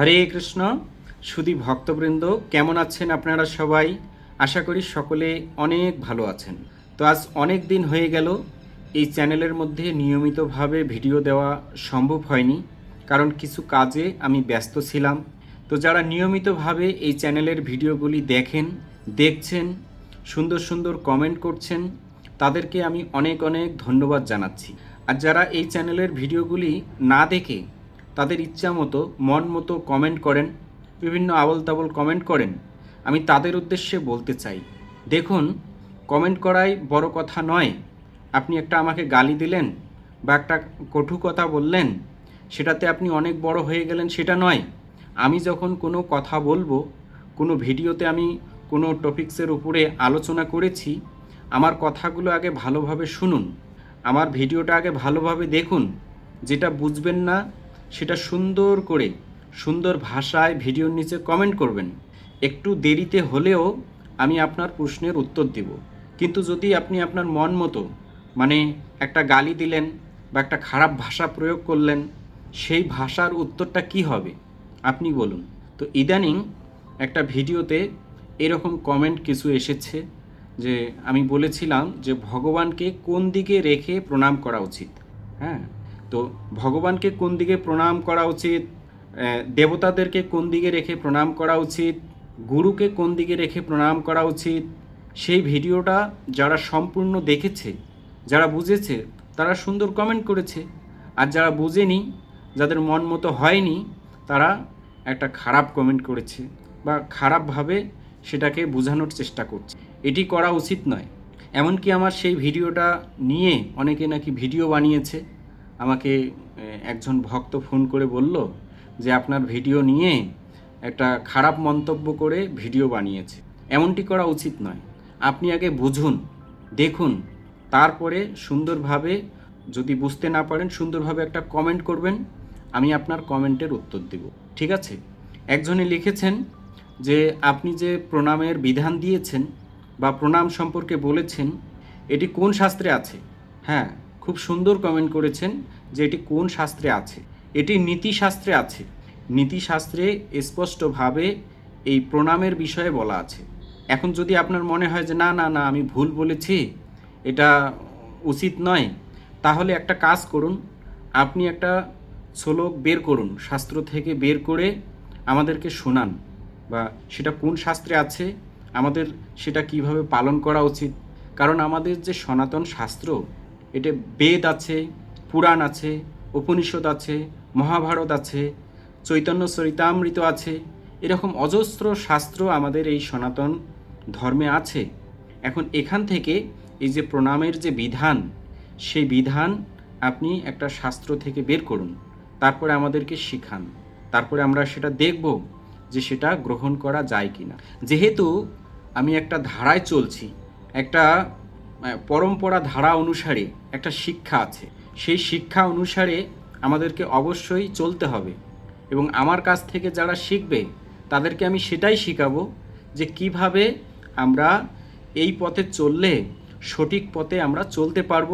হরে কৃষ্ণ, সুদী ভক্তবৃন্দ, কেমন আছেন আপনারা সবাই? আশা করি সকলে অনেক ভালো আছেন। তো আজ অনেক দিন হয়ে গেল, এই চ্যানেলের মধ্যে নিয়মিতভাবে ভিডিও দেওয়া সম্ভব হয়নি, কারণ কিছু কাজে আমি ব্যস্ত ছিলাম। তো যারা নিয়মিতভাবে এই চ্যানেলের ভিডিওগুলি দেখেন, দেখছেন, সুন্দর সুন্দর কমেন্ট করছেন, তাদেরকে আমি অনেক অনেক ধন্যবাদ জানাচ্ছি। আর যারা এই চ্যানেলের ভিডিওগুলি না দেখে তাদের ইচ্ছা মতো, মন মতো কমেন্ট করেন, বিভিন্ন আবল তাবল কমেন্ট করেন। আমি তাদের উদ্দেশ্যে বলতে চাই, দেখুন কমেন্ট করাই বড় কথা নয়। আপনি একটা আমাকে গালি দিলেন বা একটা কটু কথা বললেন, সেটাতে আপনি অনেক বড় হয়ে গেলেন, সেটা নয়। আমি যখন কোনো কথা বলব, কোনো ভিডিওতে আমি কোনো টপিক্সের উপরে আলোচনা করেছি, আমার কথাগুলো আগে ভালোভাবে শুনুন। আমার ভিডিওটা আগে ভালোভাবে দেখুন, যেটা বুঝবেন না সেটা সুন্দর করে, সুন্দর ভাষায় ভিডিওর নিচে কমেন্ট করবেন। একটু দেরিতে হলেও আমি আপনার প্রশ্নের উত্তর দেব। কিন্তু যদি আপনি আপনার মন মতো মানে একটা গালি দিলেন বা একটা খারাপ ভাষা প্রয়োগ করলেন, সেই ভাষার উত্তরটা কি হবে? আপনি বলুন। তো ইদানিং একটা ভিডিওতে এরকম কমেন্ট কিছু এসেছে যে, আমি বলেছিলাম যে, ভগবানকে কোন দিকে রেখে প্রণাম করা উচিত? হ্যাঁ? তো ভগবানকে কোন দিকে প্রণাম করা উচিত? দেবতাদেরকে কোন দিকে রেখে প্রণাম করা উচিত? গুরুকে কোন দিকে রেখে প্রণাম করা উচিত? সেই ভিডিওটা যারা সম্পূর্ণ দেখেছে, যারা বুঝেছে, তারা সুন্দর কমেন্ট করেছে। আর যারা বুঝেনি, যাদের মন মতো হয়নি, তারা একটা খারাপ কমেন্ট করেছে বা খারাপভাবে সেটাকে বোঝানোর চেষ্টা করছে। এটি করা উচিত নয়। এমনকি আমার সেই ভিডিওটা নিয়ে অনেকে নাকি ভিডিও বানিয়েছে। আমাকে একজন ভক্ত ফোন করে বলল যে আপনার ভিডিও নিয়ে একটা খারাপ মন্তব্য করে ভিডিও বানিয়েছে। এমনটি করা উচিত নয়। আপনি আগে বুঝুন, দেখুন, তারপরে সুন্দরভাবে, যদি বুঝতে না পারেন, সুন্দরভাবে একটা কমেন্ট করবেন। আমি আপনার কমেন্টের উত্তর দেব। ঠিক আছে? একজনে লিখেছেন যে, আপনি যে প্রণামের বিধান দিয়েছেন বা প্রণাম সম্পর্কে বলেছেন, এটি কোন শাস্ত্রে আছে? হ্যাঁ খুব সুন্দর কমেন্ট করেছেন যে এটি কোন শাস্ত্রে আছে। এটি নীতিশাস্ত্রে আছে। নীতিশাস্ত্রে স্পষ্টভাবে এই প্রণামের বিষয়ে বলা আছে। এখন যদি আপনার মনে হয় যে না না না, আমি ভুল বলেছি, এটা উচিত নয়, তাহলে একটা কাজ করুন। আপনি একটা শ্লোক বের করুন, শাস্ত্র থেকে বের করে আমাদেরকে শোনান, বা সেটা কোন শাস্ত্রে আছে, আমাদের সেটা কীভাবে পালন করা উচিত। কারণ আমাদের যে সনাতন শাস্ত্র এটা বেদ আছে, পুরাণ আছে, উপনিষদ আছে, মহাভারত আছে, চৈতন্য চরিতামৃত আছে, এরকম অজস্র শাস্ত্র আমাদের এই সনাতন ধর্মে আছে। এখন এখান থেকে এই যে প্রণামের যে বিধান, সেই বিধান আপনি একটা শাস্ত্র থেকে বের করুন, তারপরে আমাদেরকে শিখান, তারপরে আমরা সেটা দেখব যে সেটা গ্রহণ করা যায় কি না যেহেতু আমি একটা ধারায় চলছি, একটা পরম্পরা ধারা অনুসারে একটা শিক্ষা আছে। সেই শিক্ষা অনুসারে আমাদেরকে অবশ্যই চলতে হবে এবং আমার কাছ থেকে যারা শিখবে, তাদেরকে আমি সেটাই শেখাবো যে কীভাবে আমরা এই পথে চললে সঠিক পথে আমরা চলতে পারব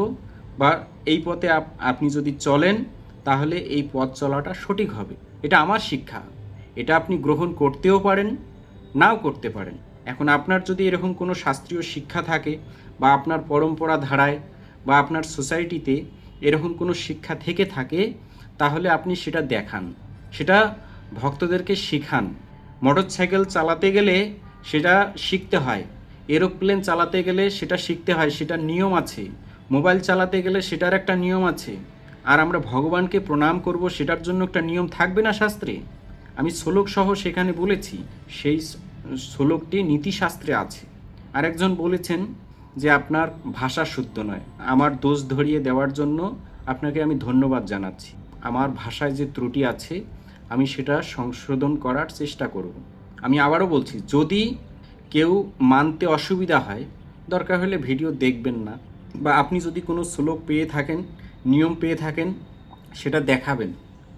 বা এই পথে আপনি যদি চলেন, তাহলে এই পথ চলাটা সঠিক হবে। এটা আমার শিক্ষা। এটা আপনি গ্রহণ করতেও পারেন, নাও করতে পারেন। এখন আপনার যদি এরকম কোনো শাস্ত্রীয় শিক্ষা থাকে, বা আপনার পরম্পরা ধারায়, বা আপনার সোসাইটিতে এরকম কোনো শিক্ষা থেকে থাকে, তাহলে আপনি সেটা দেখান। সেটা ভক্তদেরকে শিখান। মোটরসাইকেল চালাতে গেলে সেটা শিখতে হয়। এরোপ্লেন চালাতে গেলে সেটা শিখতে হয়, সেটার নিয়ম আছে। মোবাইল চালাতে গেলে সেটার একটা নিয়ম আছে। আর আমরা ভগবানকে প্রণাম করব, সেটার জন্য একটা নিয়ম থাকবে না শাস্ত্রে? আমি শ্লোক সহ সেখানে বলেছি, সেই শ্লোকটি নীতিশাস্ত্রে আছে। আরেকজন বলেছেন যে আপনার ভাষা শুদ্ধ নয়। আমার দোষ ধরিয়ে দেওয়ার জন্য আপনাকে আমি ধন্যবাদ জানাচ্ছি। আমার ভাষায় যে ত্রুটি আছে, আমি সেটা সংশোধন করার চেষ্টা করব। আমি আবারও বলছি, যদি কেউ মানতে অসুবিধা হয়, দরকার হলে ভিডিও দেখবেন না। বা আপনি যদি কোনো শ্লোক পেয়ে থাকেন, নিয়ম পেয়ে থাকেন, সেটা দেখাবেন।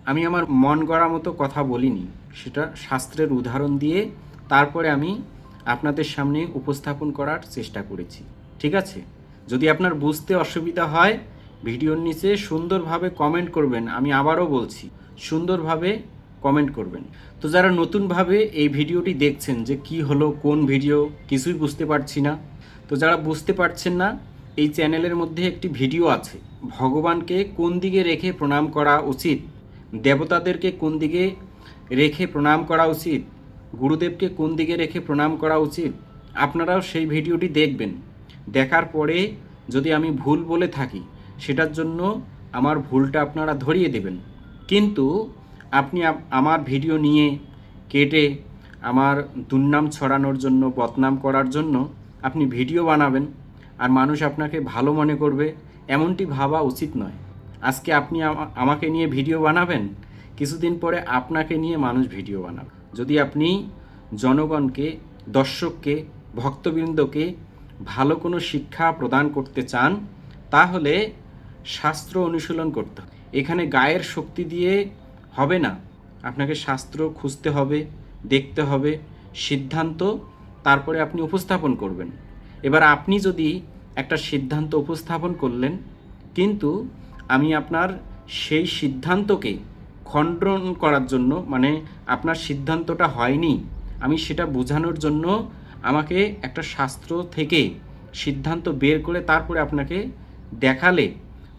আমি আমার মন গড়া মতো কথা বলিনি। সেটা শাস্ত্রের উদাহরণ দিয়ে তারপরে আমি আপনাদের সামনে উপস্থাপন করার চেষ্টা করেছি। ঠিক আছে? যদি আপনার বুঝতে অসুবিধা হয়, ভিডিওর নিচে সুন্দরভাবে কমেন্ট করবেন, আমি আবারও বলছি, সুন্দরভাবে কমেন্ট করবেন। তো যারা নতুনভাবে এই ভিডিওটি দেখছেন যে কি হলো, কোন ভিডিও, কিছুই বুঝতে পারছি না, তো যারা বুঝতে পারছেন না, এই চ্যানেলের মধ্যে একটি ভিডিও আছে। ভগবানকে কোন দিকে রেখে প্রণাম করা উচিত? দেবতাদেরকে কোন দিকে রেখে প্রণাম করা উচিত? গুরুদেবকে কোন দিকে রেখে প্রণাম করা উচিত? আপনারাও সেই ভিডিওটি দেখবেন। দেখার পরে যদি আমি ভুল বলে থাকি, সেটার জন্য আমার ভুলটা আপনারা ধরিয়ে দেবেন। কিন্তু আপনি আপ- আমার ভিডিও নিয়ে কেটে আমার দুর্নাম ছড়ানোর জন্য, বদনাম করার জন্য আপনি ভিডিও বানাবেন আর মানুষ আপনাকে ভালো মনে করবে, এমনটি ভাবা উচিত নয়। আজকে আপনি আমা- আমাকে নিয়ে ভিডিও বানাবেন, কিছুদিন পরে আপনাকে নিয়ে মানুষ ভিডিও বানাবে। যদি আপনি জনগণকে, দর্শককে, ভক্তবৃন্দকে ভালো কোনো শিক্ষা প্রদান করতে চান, তাহলে শাস্ত্র অনুশীলন করতে হবে। এখানে গায়ের শক্তি দিয়ে হবে না। আপনাকে শাস্ত্র খুঁজতে হবে, দেখতে হবে, সিদ্ধান্ত তারপরে আপনি উপস্থাপন করবেন। এবার আপনি যদি একটা সিদ্ধান্ত উপস্থাপন করলেন, কিন্তু আমি আপনার সেই সিদ্ধান্তকে খণ্ডন করার জন্য মানে আপনার সিদ্ধান্তটা হয়নি, আমি সেটা বোঝানোর জন্য আমাকে একটা শাস্ত্র থেকে সিদ্ধান্ত বের করে তারপরে আপনাকে দেখালে,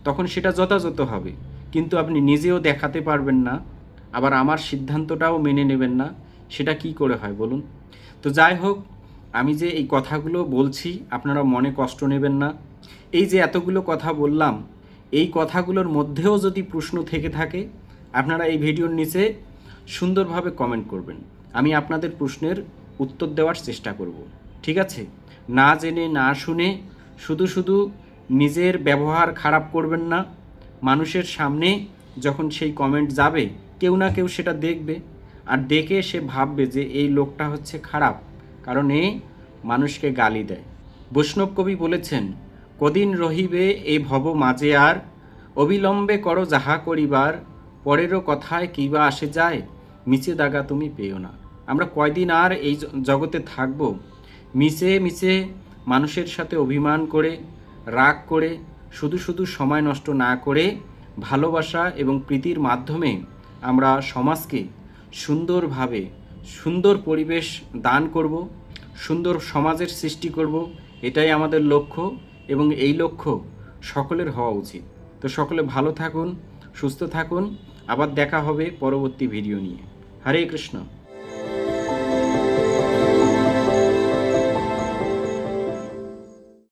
তখন সেটা যথাযথ হবে। কিন্তু আপনি নিজেও দেখাতে পারবেন না, আবার আমার সিদ্ধান্তটাও মেনে নেবেন না, সেটা কি করে হয় বলুন? তো যাই হোক, আমি যে এই কথাগুলো বলছি, আপনারা মনে কষ্ট নেবেন না। এই যে এতগুলো কথা বললাম, এই কথাগুলোর মধ্যেও যদি প্রশ্ন থেকে থাকে আপনারা এই ভিডিওর নিচে সুন্দরভাবে কমেন্ট করবেন। আমি আপনাদের প্রশ্নের উত্তর দেওয়ার চেষ্টা করব। ঠিক আছে? না জেনে, না শুনে শুধু শুধু নিজের ব্যবহার খারাপ করবেন না। মানুষের সামনে যখন সেই কমেন্ট যাবে, কেউ না কেউ সেটা দেখবে। আর দেখে সে ভাববে যে এই লোকটা হচ্ছে খারাপ, কারণ এ মানুষকে গালি দেয়। বৈষ্ণব কবি বলেছেন, কদিন রহিবে এই ভব মাঝে আর, অবিলম্বে করো যাহা করিবার পরেরও কথায় কিবা আসে যায়, মিছে দাগা তুমি পেও না। আমরা কয়দিন আর এই জগতে থাকব? মিছে মিছে মানুষের সাথে অভিমান করে, রাগ করে, শুধু শুধু সময় নষ্ট না করে ভালোবাসা এবং প্রীতির মাধ্যমে আমরা সমাজকে সুন্দরভাবে সুন্দর পরিবেশ দান করব, সুন্দর সমাজের সৃষ্টি করব, এটাই আমাদের লক্ষ্য এবং এই লক্ষ্য সকলের হওয়া উচিত। তো সকলে ভালো থাকুন, সুস্থ থাকুন আবার দেখা হবে পরবর্তী ভিডিও নিয়ে। হরে কৃষ্ণ।